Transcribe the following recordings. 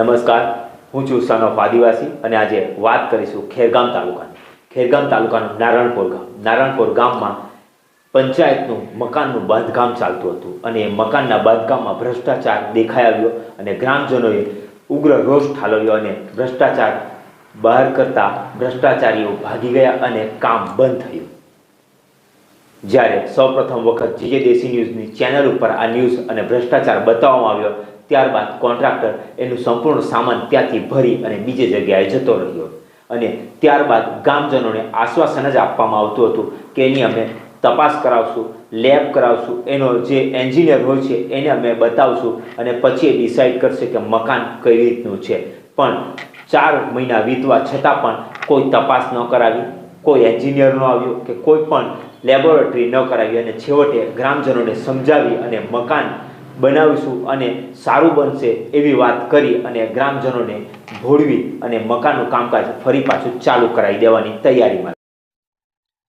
નમસ્કાર. હું છું સન આદિવાસી અને આજે વાત કરીશું ખેરગામ તાલુકાની. ખેરગામ તાલુકાનું નારણપુર ગામ. નારણપુર ગામમાં પંચાયતનું મકાનનું બાંધકામ ચાલતું હતું અને એ મકાનના બાંધકામમાં ભ્રષ્ટાચાર દેખાઈ આવ્યો અને ગ્રામજનોએ ઉગ્ર રોષ ઠાલવ્યો અને ભ્રષ્ટાચાર બહાર કરતા ભ્રષ્ટાચારીઓ ભાગી ગયા અને કામ બંધ થયું. જ્યારે સૌપ્રથમ વખત જીજે દેશી ન્યૂઝની ચેનલ ઉપર આ ન્યૂઝ અને ભ્રષ્ટાચાર બતાવવામાં આવ્યો ત્યારબાદ કોન્ટ્રાક્ટર એનું સંપૂર્ણ સામાન ત્યાંથી ભરી અને બીજી જગ્યાએ જતો રહ્યો. અને ત્યારબાદ ગામજનોને આશ્વાસન જ આપવામાં આવતું હતું કે એની અમે તપાસ કરાવશું, લેબ કરાવશું, એનો જે એન્જિનિયર હોય છે એને અમે બતાવશું અને પછી એ ડિસાઇડ કરશે કે મકાન કઈ રીતનું છે. પણ ચાર મહિના વીતવા છતાં પણ કોઈ તપાસ ન કરાવી, કોઈ એન્જિનિયર ન આવ્યો કે કોઈ પણ લેબોરેટરી ન કરાવી અને છેવટે ગ્રામજનોને સમજાવી અને મકાન બનાવીશું અને સારું બનશે એવી વાત કરી અને ગ્રામજનોને ભોળવી અને મકાનનું કામકાજ ફરી પાછું ચાલુ કરાવી દેવાની તૈયારીમાં.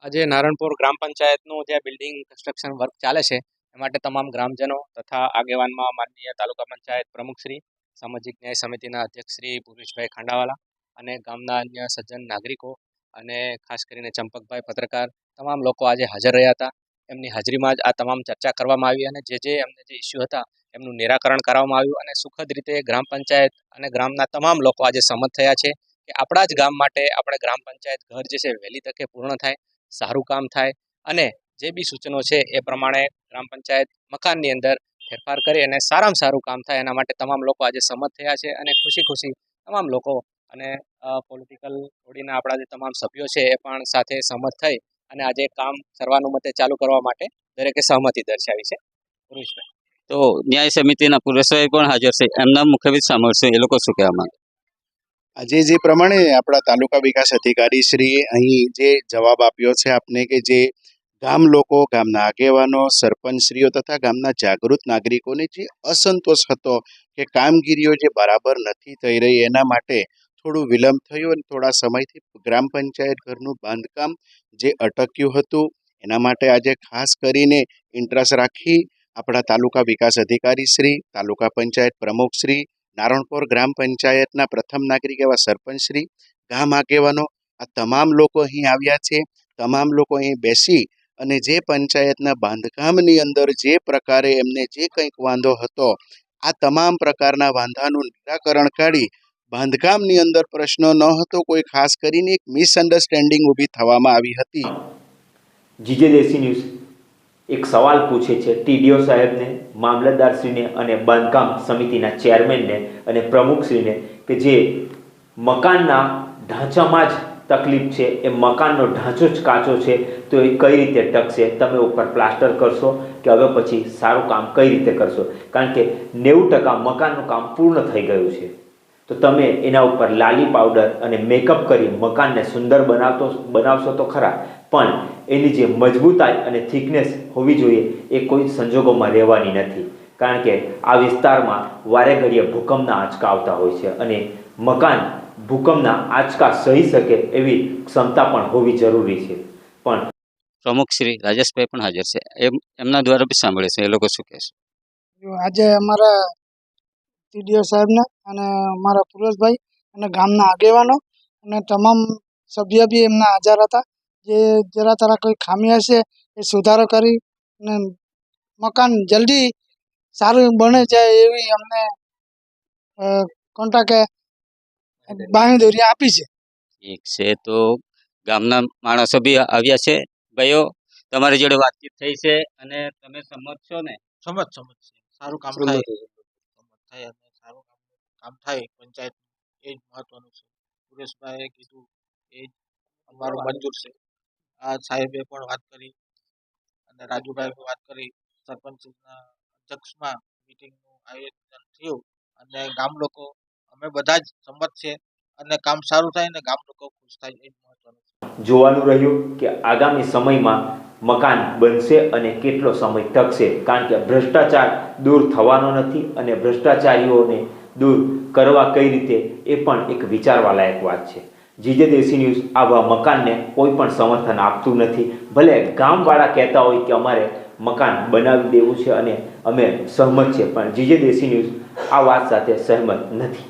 આજે નારણપુર ગ્રામ પંચાયતનું જે બિલ્ડિંગ કન્સ્ટ્રક્શન વર્ક ચાલે છે, એ માટે તમામ ગ્રામજનો તથા આગેવાનમાં માનનીય તાલુકા પંચાયત પ્રમુખશ્રી સામાજિક ન્યાય સમિતિના અધ્યક્ષ શ્રી ભૂપેશભાઈ ખાંડાવાલા અને ગામના અન્ય સજ્જન નાગરિકો અને ખાસ કરીને ચંપકભાઈ પત્રકાર, તમામ લોકો આજે હાજર રહ્યા હતા. એમની હાજરીમાં જ આ તમામ ચર્ચા કરવામાં આવી અને જે જે એમને જે ઇસ્યુ હતા, એમનું નિરાકરણ કરવામાં આવ્યું અને સુખદ રીતે ગ્રામ પંચાયત અને ગ્રામના તમામ લોકો આજે સંમત થયા છે કે આપણા જ ગામ માટે આપણે ગ્રામ પંચાયત ઘર જે છે વહેલી તકે પૂર્ણ થાય, સારું કામ થાય અને જે બી સૂચનો છે એ પ્રમાણે ગ્રામ પંચાયત મકાનની અંદર ફેરફાર કરી અને સારામાં સારું કામ થાય એના માટે તમામ લોકો આજે સંમત થયા છે અને ખુશી ખુશી તમામ લોકો અને પોલિટિકલ બોડીના આપણા જે તમામ સભ્યો છે એ પણ સાથે સંમત થઈ અને આજે કામ સર્વાનુમતે ચાલુ કરવા માટે દરેકે સહમતિ દર્શાવી છે. પુરુષભાઈ તો ન્યાય સમિતિના પુરુષભાઈ પણ હાજર છે. એમના મુખ્યવિદ સાંભળશે એ લોકો શું કહેવા માંગે? આજે જે પ્રમાણે આપણા તાલુકા વિકાસ અધિકારી શ્રીએ અહીં જે જવાબ આપ્યો છે આપને કે જે ગામ લોકો ગામના આગેવાનો સરપંચશ્રીઓ તથા ગામના જાગૃત નાગરિકોને જે અસંતોષ હતો કે કામગીરીઓ જે બરાબર નથી થઈ રહી એના માટે થોડું વિલંબ થયો અને થોડા સમયથી ગ્રામ પંચાયત ઘરનું બાંધકામ જે અટક્યું હતું, એના માટે આજે ખાસ કરીને ઇન્ટરેસ્ટ રાખી આપણા તાલુકા વિકાસ અધિકારી શ્રી, તાલુકા પંચાયત પ્રમુખ શ્રી, નારણપુર ગ્રામ પંચાયતના પ્રથમ નાગરિક એવા સરપંચ શ્રી, ગામ આગેવાનો, આ તમામ લોકો અહીં આવ્યા છે. તમામ લોકો અહીં બેસી અને જે પંચાયતના બાંધકામની અંદર જે પ્રકારે એમને જે કંઈક વાંધો હતો, આ તમામ પ્રકારના વાંધાનું નિરાકરણ કાઢી બાંધકામની અંદર પ્રશ્ન ન હતો, કોઈ ખાસ કરીને એક મિસઅન્ડરસ્ટેન્ડિંગ ઊભી થવામાં આવી હતી. જીજે દેશી ન્યૂઝ. એક સવાલ પૂછે છે, ટીડીઓ સાહેબને, મામલતદારશ્રીને અને બાંધકામ સમિતિના ચેરમેનને અને પ્રમુખશ્રીને કે જે મકાનના ઢાંચામાં જ તકલીફ છે, એ મકાનનો ઢાંચો જ કાચો છે, તો એ કઈ રીતે ટકશે? તમે ઉપર પ્લાસ્ટર કરશો કે હવે પછી સારું કામ કઈ રીતે કરશો? કારણ કે નેવું ટકા મકાનનું કામ પૂર્ણ થઈ ગયું છે. તો તમે એના ઉપર લાલી પાવડર અને મેકઅપ કરી મકાનને સુંદર બનાવતો બનાવશો તો ખરા. પણ એની જે મજબૂતાઈ અને થિકનેસ હોવી જોઈએ એ કોઈ સંજોગોમાં રહેવાની નથી. કારણ કે આ વિસ્તારમાં વારે ઘડીએ ભૂકંપના આંચકા આવતા હોય છે અને મકાન ભૂકંપના આંચકા સહી શકે એવી ક્ષમતા પણ હોવી જરૂરી છે. પણ પ્રમુખ શ્રી રાજેશભાઈ પણ હાજર છે. એમ એમના દ્વારા બી સાંભળે છે. એ લોકો શું કહેશે? જો આજે અમારા ટીડીઓ સાહેબને અને અમારા પુરુષભાઈ અને ગામના આગેવાનો અને તમામ સભ્ય બી એમના હાજર હતા. જે જરા તરા કોઈ ખામી હશે એ સુધારો કરી અને મકાન જલ્દી સારું બને જાય એવી અમને કોન્ટ્રાક્ટે બાંહેધરી આપી છે. ઠીક છે તો ગામના માણસો બી આવ્યા છે. ભાઈઓ તમારી જોડે વાતચીત થઈ છે અને તમે સંમત છો ને? સમજ સમજ સારું કામ થાય. થાય અને સારું કામ થાય, પંચાયત એ જ મહત્વનું છે. સુરેશભાઈએ કીધું એ જ અમારું મંજૂર છે. આ સાહેબે પણ વાત કરી અને રાજુભાઈ પણ વાત કરી. સરપંચના અધ્યક્ષમાં મિટિંગનું આયોજન થયું અને ગામ લોકો, અમે બધા જ સંમત છે અને કામ સારું થાય ને ગામ લોકો ખુશ થાય એ જ મહત્વનું જોવાનું રહ્યું કે આગામી સમયમાં મકાન બનશે અને કેટલો સમય ટકશે? કારણ કે ભ્રષ્ટાચાર દૂર થવાનો નથી અને ભ્રષ્ટાચારીઓને દૂર કરવા કઈ રીતે? એ પણ એક વિચારવા લાયક વાત છે. જીજે દેશી ન્યૂઝ, આવા મકાનને કોઈ પણ સમર્થન આપતું નથી. ભલે ગામવાળા કહેતા હોય કે અમારે મકાન બનાવી દેવું છે અને અમે સહમત છે, પણ જીજે દેશી ન્યૂઝ આ વાત સાથે સહમત નથી.